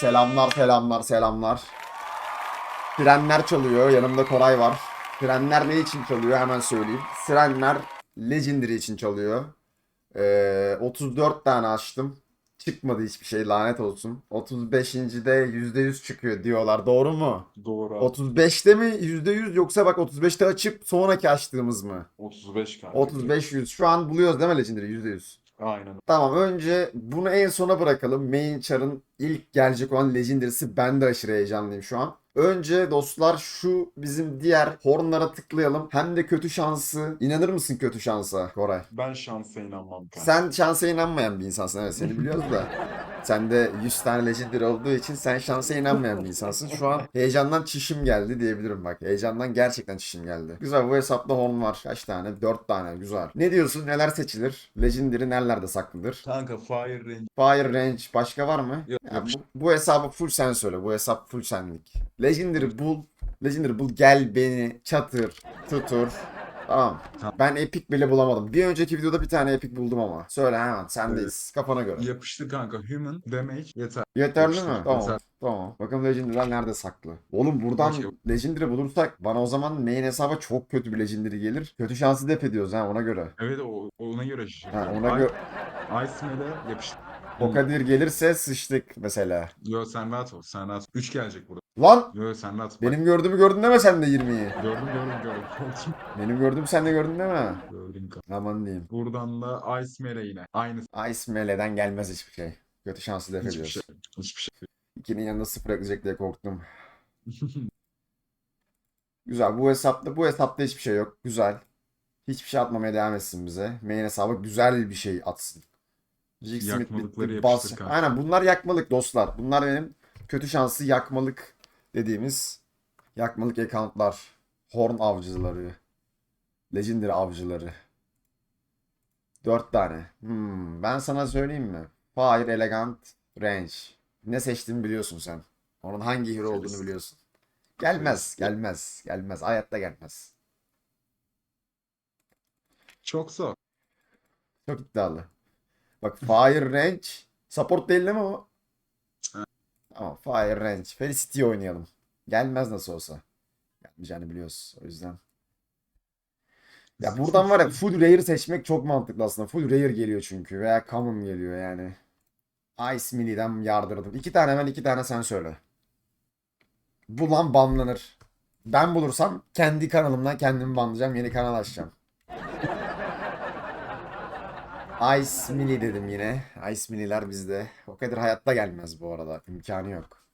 Selamlar selamlar selamlar. Frenler çalıyor. Yanımda Koray var. Frenler ne için çalıyor hemen söyleyeyim. Frenler Legendary için çalıyor. Ee, 34 tane açtım. Çıkmadı hiçbir şey lanet olsun. 35. de %100 çıkıyor diyorlar. Doğru mu? Doğru abi. 35'te mi %100 yoksa bak 35'te açıp sonraki açtığımız mı? 35 kanka. 35 100. Şu an buluyoruz değil mi Legendary %100? Aynen. Tamam önce bunu en sona bırakalım. Main char'ın ilk gelecek olan Legendary'si ben de aşırı heyecanlıyım şu an. Önce dostlar şu bizim diğer hornlara tıklayalım. Hem de kötü şansı. İnanır mısın kötü şansa Koray? Ben şansa inanmam kanka. Sen şansa inanmayan bir insansın evet seni biliyoruz da. Sen de 100 tane Legendary olduğu için sen şansa inanmayan bir insansın. Şu an heyecandan çişim geldi diyebilirim bak. Heyecandan gerçekten çişim geldi. Güzel bu hesapta horn var. Kaç tane? 4 tane güzel. Ne diyorsun? Neler seçilir? Legendary nerelerde saklıdır? Kanka Fire Range. Fire Range başka var mı? Yok, Ya yok. bu, bu hesabı full sen söyle. Bu hesap full senlik. Legendary bul. Legendary bul gel beni çatır tutur. Tamam. Ben epic bile bulamadım. Bir önceki videoda bir tane epic buldum ama. Söyle hemen sendeyiz. Kafana göre. Yapıştı kanka. Human Damage yeter. Yeterli Yapıştır, mi? Tamam. yeter. Tamam. Bakalım Legendary'ler nerede saklı? Oğlum buradan Okey. Legendary bulursak bana o zaman main hesaba çok kötü bir Legendary gelir. Kötü şansı dep ediyoruz ha ona göre. Evet o ona göre. Ha, ona göre Ice Mele yapıştı. O kadir gelirse sıçtık mesela. Yo sen rahat ol. Sen rahat ol. 3 gelecek burada. Lan Yo sen rahat ol. Benim gördüğümü gördün deme sen de 20'yi. Gördüm gördüm gördüm. Benim gördüğüm sen de gördün mi? gördüm kanka. Aman diyeyim. Buradan da Ice Mele yine. Aynısı. Ice Mele'den gelmez hiçbir şey. Kötü şansı def Hiçbir ediyoruz. şey. Hiçbir şey. İkinin yanında sıfır ekleyecek diye korktum. Güzel. Bu hesapta bu hesapta hiçbir şey yok. Güzel. Hiçbir şey atmamaya devam etsin bize. Main hesabı güzel bir şey atsın. Jig Smith bitti, bas. Aynen bunlar yakmalık dostlar. Bunlar benim kötü şansı yakmalık dediğimiz yakmalık accountlar. Horn avcıları. Legendary avcıları. Dört tane. Hmm, ben sana söyleyeyim mi? Fire, Elegant, Range. Ne seçtiğimi biliyorsun sen. Onun hangi hero olduğunu biliyorsun. Gelmez, gelmez, gelmez. Hayatta gelmez. Çok zor. Çok iddialı. Bak Fire Range support değil değil mi o? Tamam Fire Range. Felicity oynayalım. Gelmez nasıl olsa. Gelmeyeceğini biliyoruz. O yüzden. Ya buradan var ya full rare seçmek çok mantıklı aslında. Full rare geliyor çünkü. Veya common geliyor yani. Ice Milli'den yardırdım. İki tane ben iki tane sen söyle. Bulan banlanır. Ben bulursam kendi kanalımdan kendimi banlayacağım. Yeni kanal açacağım. Ice Mini dedim yine. Ice Mini'ler bizde. O kadar hayatta gelmez bu arada. İmkanı yok.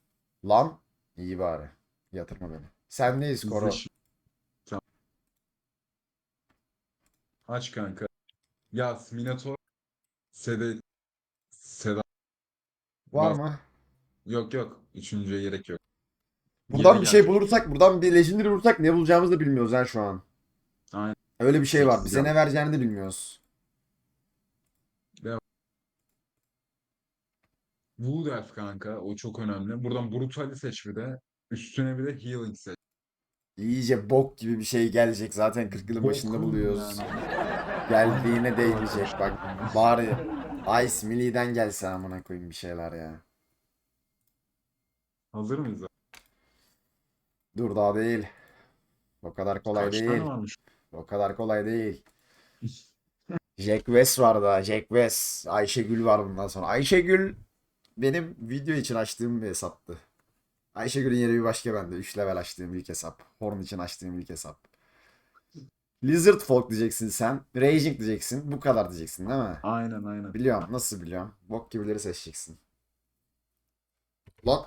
Lan iyi bari. Yatırma beni. Sendeyiz Koro. Tamam. Aç kanka. Yaz Minotaur. Sede Seda. Var mı? Yok yok. Üçüncüye gerek yok. Buradan Yeni bir şey bulursak, buradan bir Legendary bulursak ne bulacağımızı da bilmiyoruz ha şu an. Aynen. Öyle bir şey var. Bize ne vereceğini de bilmiyoruz. Wood Elf kanka. O çok önemli. Buradan Brutal'i seç bir de. Üstüne bir de Healing seç. İyice bok gibi bir şey gelecek. Zaten 40 yılın başında Bokun buluyoruz. Geldiğine değmeyecek bak. Bari Ice Milli'den gelse amına koyayım bir şeyler ya. Hazır mıyız? abi? Dur daha değil. O kadar kolay Kaç değil. tane varmış? O kadar kolay değil. Jack West var da. Jack West. Ayşegül var bundan sonra. Ayşegül benim video için açtığım bir hesaptı. Ayşegül'ün yeri bir başka bende. 3 level açtığım ilk hesap. Horn için açtığım ilk hesap. Lizard Folk diyeceksin sen. Raging diyeceksin. Bu kadar diyeceksin değil mi? Aynen aynen. Biliyorum. Nasıl biliyorum? Bok gibileri seçeceksin. Lan.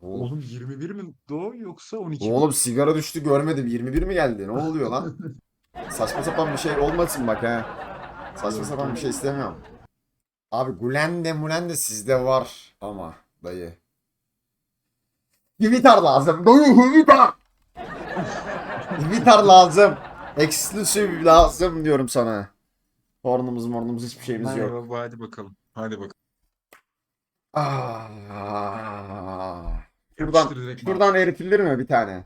Oğlum, Oğlum 21 mi doğu yoksa 12 mi? Oğlum sigara düştü görmedim. 21 mi geldi? Ne oluyor lan? Saçma sapan bir şey olmasın bak ha. Saçma sapan bir şey istemiyorum. Abi Gulen de Mulen de sizde var ama dayı. Himitar lazım. Dayı Himitar. Himitar lazım. Exclusive lazım diyorum sana. Hornumuz mornumuz hiçbir şeyimiz yok. Merhaba, hadi bakalım. Hadi bakalım. Ah. Şuradan, şuradan eritilir mi bir tane?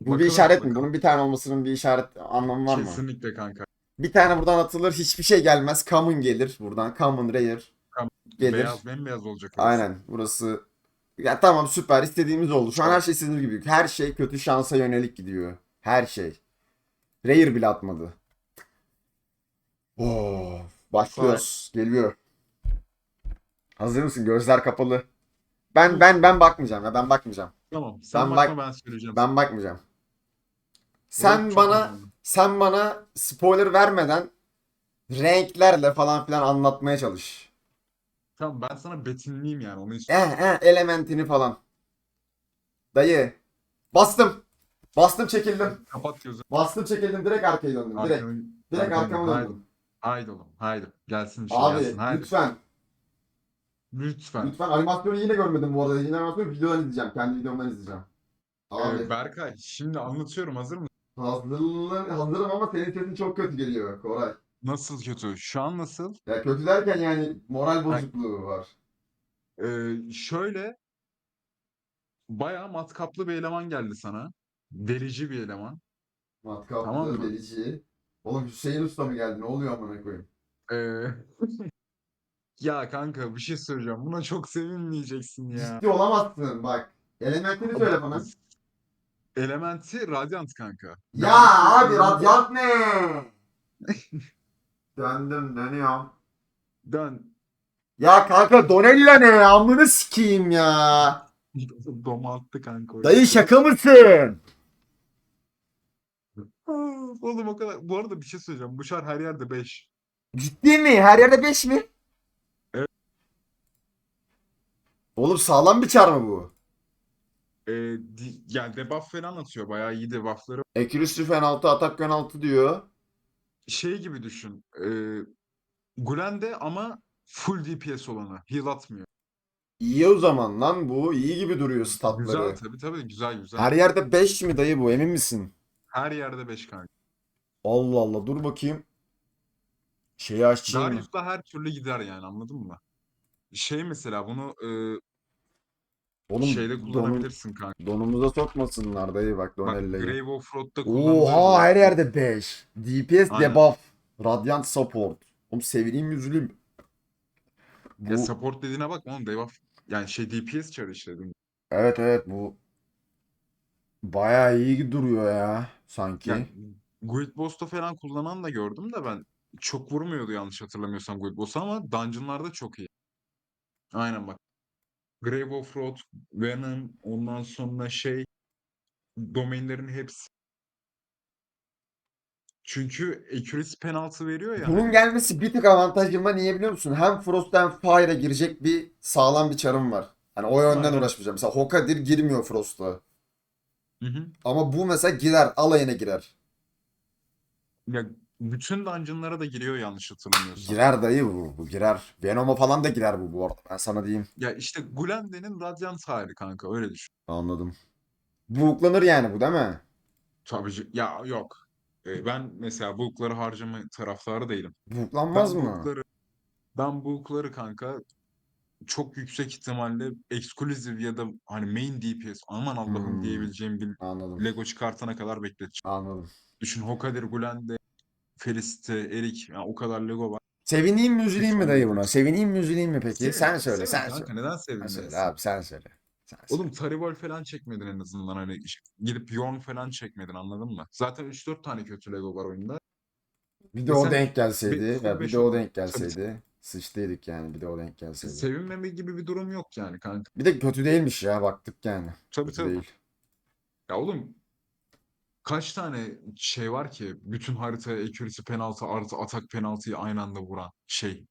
Bu bir Bakalım, işaret mi? bakalım. Bunun bir tane olmasının bir işaret anlamı var mı? Kesinlikle kanka. Bir tane buradan atılır hiçbir şey gelmez. Common gelir buradan. Common rare. Gelir. Beyaz bembeyaz olacak. orası. Aynen. Burası ya tamam süper istediğimiz oldu. Şu an her şey istediğimiz gibi. Her şey kötü şansa yönelik gidiyor. Her şey. Rare bile atmadı. Oo, başlıyoruz. Geliyor. Hazır mısın? Gözler kapalı. Ben ben ben bakmayacağım ya ben bakmayacağım. Tamam. Sen Ben bakma bak- ben söyleyeceğim. Ben bakmayacağım. Sen Çok bana önemli. Sen bana spoiler vermeden renklerle falan filan anlatmaya çalış. Tamam ben sana betinleyeyim yani onu Eh istiyorum. eh elementini falan. Dayı. Bastım. Bastım çekildim. Kapat gözünü. Bastım çekildim direkt arkaya döndüm. Direkt. Arkanı- Direkt arkanı- arkama Haydi. döndüm. Haydi oğlum. Haydi. Gelsin şey Abi gelsin. Haydi. lütfen. Lütfen. Lütfen animasyonu yine görmedim bu arada. Yine animasyonu videodan izleyeceğim. Kendi videomdan izleyeceğim. Abi Ee, Berkay şimdi anlatıyorum hazır mısın? Hazırlan, hazırım ama senin sesin çok kötü geliyor Koray. Nasıl kötü? Şu an nasıl? Ya kötü derken yani moral bozukluğu var. Ee, şöyle bayağı matkaplı bir eleman geldi sana. Delici bir eleman. Matkaplı, Tamam mı? delici. Oğlum Hüseyin Usta mı geldi? Ne oluyor amına koyayım? Ee, ya kanka bir şey söyleyeceğim. Buna çok sevinmeyeceksin ya. Ciddi olamazsın bak. Elementini söyle bana. Elementi Radiant kanka. Ya abi radyant ne? Döndüm dönüyorum. Dön. Ya kanka Donella ne? Amını sikeyim ya. Domalttı kanka. Dayı şaka mısın? Oğlum o kadar. Bu arada bir şey söyleyeceğim. Bu şar her yerde 5. Ciddi mi? Her yerde 5 mi? Evet. Oğlum sağlam bir çar mı bu? Ee, di- yani debuff falan atıyor. Bayağı iyi debuffları. Accuracy penaltı, atak penaltı diyor. Şey gibi düşün. Ee, Gwen'de ama full DPS olanı. Heal atmıyor. İyi o zaman lan bu. İyi gibi duruyor statları. Güzel tabii tabii güzel güzel. Her yerde 5 mi dayı bu? Emin misin? Her yerde 5 kanka. Allah Allah dur bakayım. Şeyi açayım mı? Darius'la her türlü gider yani anladın mı? Şey mesela bunu e, Oğlum şeyde donum, kullanabilirsin kanka. donumuza sokmasınlar dayı bak Bak Donella'yı. Grave of Road'da kullanılır. Oha her yerde 5. DPS Aynen. debuff. Radiant support. Oğlum sevineyim üzüleyim. Bu, Ya support dediğine bak oğlum debuff. Yani şey DPS çarı işte. evet evet bu bayağı iyi duruyor ya sanki. Yani Guild Boss'ta falan kullanan da gördüm de ben çok vurmuyordu yanlış hatırlamıyorsam Guild Boss'a ama Dungeon'larda çok iyi. Aynen bak. Grave of Road, Venom, ondan sonra şey domainlerin hepsi. Çünkü accuracy penaltı veriyor ya. Bunun gelmesi bir tık avantajım var. Niye biliyor musun? Hem Frost hem Fire'a girecek bir sağlam bir çarım var. Hani o yönden Aynen. uğraşmayacağım. Mesela Hokadir girmiyor Frost'a. Hı hı. Ama bu mesela girer. Alayına girer. Ya bütün dungeon'lara da giriyor yanlış hatırlamıyorsam. Girer dayı bu. Bu girer. Venom'a falan da girer bu bu arada. Ben sana diyeyim. Ya işte Gwen'de'nin Radiant hali kanka öyle düşün. Anladım. Bulklanır yani bu değil mi? Tabii ki- ya yok. Ee, ben mesela bulkları harcama taraftarı değilim. Ben mı? bulkları ben bulkları kanka çok yüksek ihtimalle exclusive ya da hani main DPS aman Allah'ım Hmm. diyebileceğim bir Anladım. Lego çıkartana kadar bekleteceğim. Anladım. Düşün Hokadir, Gulende, Felicite, Erik yani o kadar Lego var. Sevineyim mi üzüleyim mi dayı buna? Sevineyim mi üzüleyim mi peki? Sevin, Sen söyle, sen kanka, söyle. Neden Sen sevinmeyesin? söyle abi, sen söyle. Sen söyle. Oğlum Taribol falan çekmedin en azından hani gidip Yorn falan çekmedin anladın mı? Zaten 3-4 tane kötü Lego var oyunda. Bir de o Sen- denk gelseydi, bir- ya bir de o denk Tabii. gelseydi. Sıçtıydık yani bir de o denk gelseydi. Sevinmeme gibi bir durum yok yani kanka. Bir de kötü değilmiş ya baktık yani. Tabii Kötü tabii. değil. Ya oğlum kaç tane şey var ki bütün haritaya accuracy penaltı artı atak penaltıyı aynı anda vuran şey.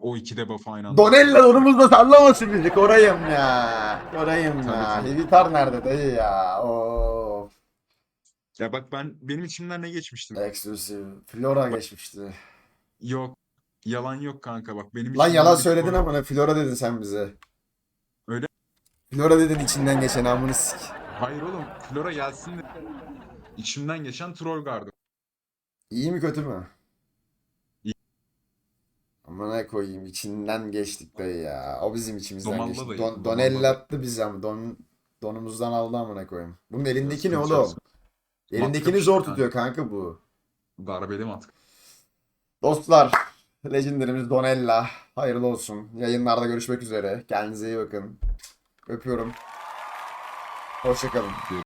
O iki debuff aynı anda. Donella donumuzda sallamasın bizi korayım ya. Korayım Tabii, ya. tabii. Hivitar nerede dayı ya? Of. Ya bak ben benim içimden ne geçmişti? Exclusive. Flora geçmişti. Yok. Yalan yok kanka bak benim Lan yalan söyledin Flora- ama Flora dedin sen bize. Öyle. Flora dedin içinden geçen amını sik. Hayır oğlum Flora gelsin de içimden geçen Trollguard'ı. İyi mi kötü mü? İyi. Amına koyayım içinden geçtik dayı ya. O bizim içimizden Domalla geçti. dayı, Don, Donella attı bizi ama don, donumuzdan aldı amına koyayım. Bunun elindeki ne oğlum? Elindekini Matkap zor tutuyor kanka bu. Darbeli mat. Dostlar Legendary'miz Donella. Hayırlı olsun. Yayınlarda görüşmek üzere. Kendinize iyi bakın. Öpüyorum. Hoşçakalın.